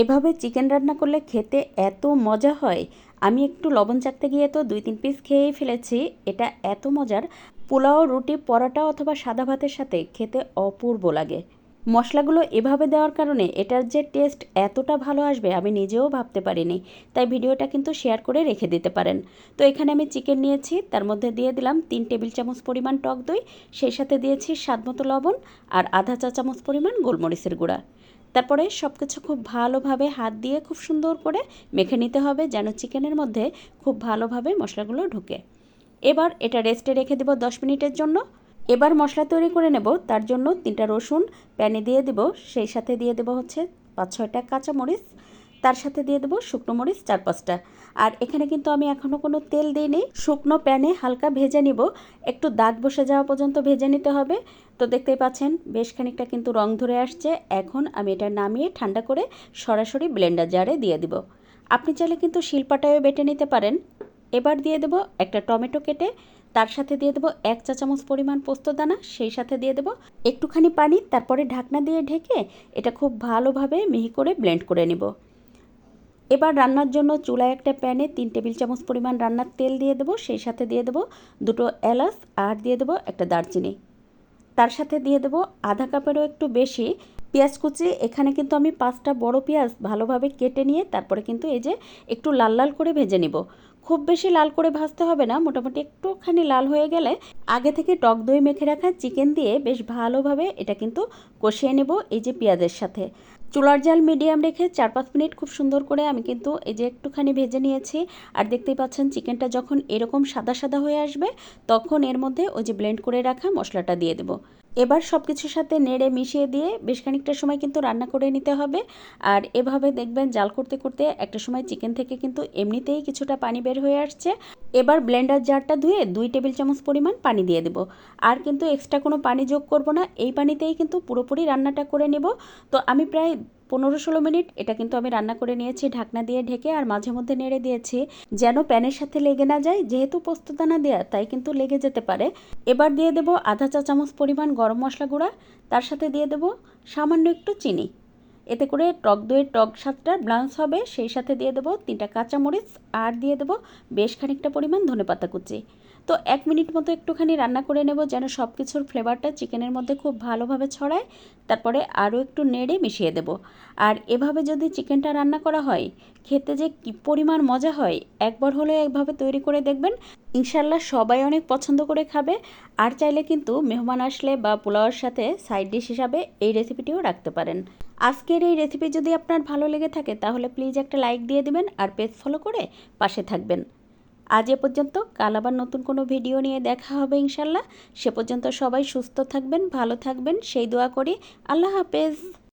এভাবে চিকেন রান্না করলে খেতে এত মজা হয়, আমি একটু লবণ চাকতে গিয়ে তো দুই তিন পিস খেয়েই ফেলেছি, এটা এত মজার। পোলাও, রুটি, পরোটা অথবা সাদা ভাতের সাথে খেতে অপূর্ব লাগে। মশলাগুলো এভাবে দেওয়ার কারণে এটার যে টেস্ট এতটা ভালো আসবে আমি নিজেও ভাবতে পারিনি, তাই ভিডিওটা কিন্তু শেয়ার করে রেখে দিতে পারেন। তো এখানে আমি চিকেন নিয়েছি, তার মধ্যে দিয়ে দিলাম তিন টেবিল চামচ পরিমাণ টক দই, সেই সাথে দিয়েছি স্বাদমতো লবণ আর আধা চা চামচ পরিমাণ গোলমরিচের গুঁড়া। তারপরে সব কিছু খুব ভালোভাবে হাত দিয়ে খুব সুন্দর করে মেখে নিতে হবে যেন চিকেনের মধ্যে খুব ভালোভাবে মশলাগুলো ঢুকে। এবার এটা রেস্টে রেখে দেবো দশ মিনিটের জন্য। এবার মশলা তৈরি করে নেব, তার জন্য তিনটা রসুন, প্যানে দিয়ে দেব, সেই সাথে দিয়ে দেবো হচ্ছে পাঁচ ছয়টা কাঁচামরিচ তার সাথে দিয়ে দেবো শুকনো মরিচ চার পাঁচটা। আর এখানে কিন্তু আমি এখনও কোনো তেল দিইনি। শুকনো প্যানে হালকা ভেজে নিব। একটু দাগ বসে যাওয়া পর্যন্ত ভেজে নিতে হবে। তো দেখতেই পাচ্ছেন, বেশ খানিকটা কিন্তু রং ধরে আসছে। এখন আমি এটা নামিয়ে ঠান্ডা করে সরাসরি ব্লেন্ডার জারে দিয়ে দিব। আপনি চাইলে কিন্তু শিলপাটায়ও বেটে নিতে পারেন। এবার দিয়ে দেবো একটা টমেটো কেটে, তার সাথে দিয়ে দেবো এক চা চামচ পরিমাণ পোস্ত দানা, সেই সাথে দিয়ে দেবো একটুখানি পানি, তারপরে ঢাকনা দিয়ে ঢেকে এটা খুব ভালোভাবে মিহি করে ব্লেন্ড করে নেব। এবার রান্নার জন্য চুলায় একটা প্যানে তিন টেবিল চামচ পরিমাণ রান্নার তেল দিয়ে দেবো, সেই সাথে দিয়ে দেবো দুটো এলাচ আর দিয়ে দেবো একটা দারচিনি। তার সাথে দিয়ে দেবো আধা কাপেরও একটু বেশি পেঁয়াজ কুচি। এখানে কিন্তু আমি পাঁচটা বড় পেঁয়াজ ভালোভাবে কেটে নিয়ে তারপরে কিন্তু এই যে একটু লাল লাল করে ভেজে নিব। খুব বেশি লাল করে ভাজতে হবে না, মোটামুটি একটুখানি লাল হয়ে গেলে আগে থেকে টক দই মেখে রাখা চিকেন দিয়ে বেশ ভালোভাবে এটা কিন্তু কষিয়ে নেব এই যে পেঁয়াজের সাথে। চুলার জাল মিডিয়াম রেখে চার পাঁচ মিনিট খুব সুন্দর করে আমি কিন্তু এই যে একটুখানি ভেজে নিয়েছি। আর দেখতেই পাচ্ছেন চিকেনটা যখন এরকম সাদা সাদা হয়ে আসবে, তখন এর মধ্যে ওই যে ব্লেন্ড করে রাখা মশলাটা দিয়ে দেবো। এবার সব কিছুর সাথে নেড়ে মিশিয়ে দিয়ে বেশ খানিকটা সময় কিন্তু রান্না করে নিতে হবে। আর এভাবে দেখবেন জাল করতে করতে একটা সময় চিকেন থেকে কিন্তু এমনিতেই কিছুটা পানি বের হয়ে আসছে। এবার ব্লেন্ডার জারটা ধুয়ে দুই টেবিল চামচ পরিমাণ পানি দিয়ে দেবো। আর কিন্তু এক্সট্রা কোনো পানি যোগ করব না, এই পানিতেই কিন্তু পুরোপুরি রান্নাটা করে নেব। তো আমি প্রায় পনেরো ষোলো মিনিট, এটা কিন্তু আমি রান্না করে নিয়েছি, ঢাকনা দিয়ে ঢেকে আর মাঝে মধ্যে নেড়ে দিয়েছি, যেন প্যানের সাথে লেগে না যায়, যেহেতু পোস্তদানা দেওয়া তাই কিন্তু লেগে যেতে পারে। এবার দিয়ে দেবো আধা চা চামচ পরিমাণ গরম মশলা গুঁড়া, তার সাথে দিয়ে দেবো সামান্য একটু চিনি। এতে করে টক দইয়ের টক স্বাদটা ব্লান্স হবে, সেই সাথে দিয়ে দেবো তিনটা কাঁচামরিচ, আর দিয়ে দেবো বেশ খানিকটা পরিমাণ ধনেপাতা কুচি। তো এক মিনিট মতো একটুখানি রান্না করে নেব যেন সব কিছুর ফ্লেভারটা চিকেনের মধ্যে খুব ভালোভাবে ছড়ায়। তারপরে আরও একটু নেড়ে মিশিয়ে দেব। আর এভাবে যদি চিকেনটা রান্না করা হয়, খেতে যে কী পরিমাণ মজা হয়, একবার হলে একভাবে তৈরি করে দেখবেন। ইনশাল্লাহ সবাই অনেক পছন্দ করে খাবে। আর চাইলে কিন্তু মেহমান আসলে বা পোলাওয়ার সাথে সাইড ডিশ হিসাবে এই রেসিপিটিও রাখতে পারেন। আজকের এই রেসিপি যদি আপনার ভালো লেগে থাকে, তাহলে প্লিজ একটা লাইক দিয়ে দিবেন আর পেজ ফলো করে পাশে থাকবেন। আজ এ পর্যন্ত। কাল আবার নতুন কোনো ভিডিও নিয়ে দেখা হবে ইনশাল্লাহ। সে পর্যন্ত সবাই সুস্থ থাকবেন, ভালো থাকবেন। সেই দোয়া করি। আল্লাহ হাফেজ।